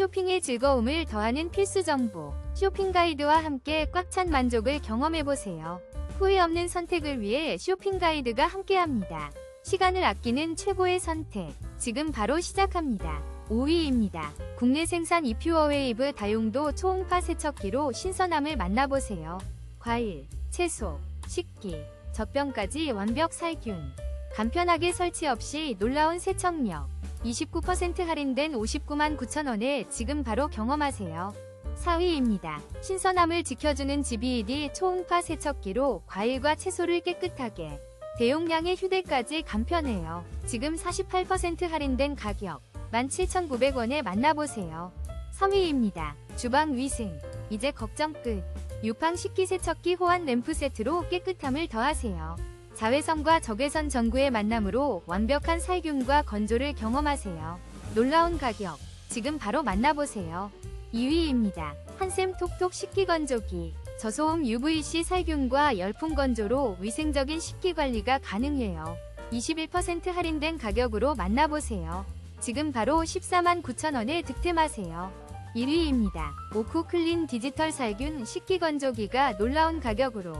쇼핑의 즐거움을 더하는 필수 정보. 쇼핑 가이드와 함께 꽉 찬 만족을 경험해보세요. 후회 없는 선택을 위해 쇼핑 가이드가 함께합니다. 시간을 아끼는 최고의 선택. 지금 바로 시작합니다. 5위입니다. 국내 생산 이퓨어웨이브 다용도 초음파 세척기로 신선함을 만나보세요. 과일, 채소, 식기, 젖병까지 완벽 살균. 간편하게 설치 없이 놀라운 세척력. 29% 할인된 59만 9천원에 지금 바로 경험하세요. 4위입니다. 신선함을 지켜주는 GBED 초음파 세척기로 과일과 채소를 깨끗하게 대용량의 휴대까지 간편해요. 지금 48% 할인된 가격 17,900원에 만나보세요. 3위입니다. 주방 위생 이제 걱정 끝. 유팡 식기세척기 호환 램프 세트로 깨끗함을 더하세요. 자외선과 적외선 전구의 만남으로 완벽한 살균과 건조를 경험하세요. 놀라운 가격 지금 바로 만나보세요. 2위입니다. 한샘 톡톡 식기 건조기. 저소음 UVC 살균과 열풍 건조로 위생적인 식기 관리가 가능해요. 21% 할인된 가격으로 만나보세요. 지금 바로 14만 9천원에 득템하세요. 1위입니다. 오쿠 클린 디지털 살균 식기 건조기가 놀라운 가격으로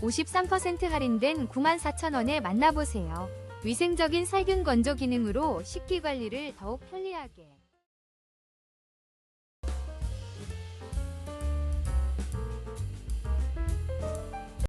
53% 할인된 9만 4천원에 만나보세요. 위생적인 살균 건조 기능으로 식기 관리를 더욱 편리하게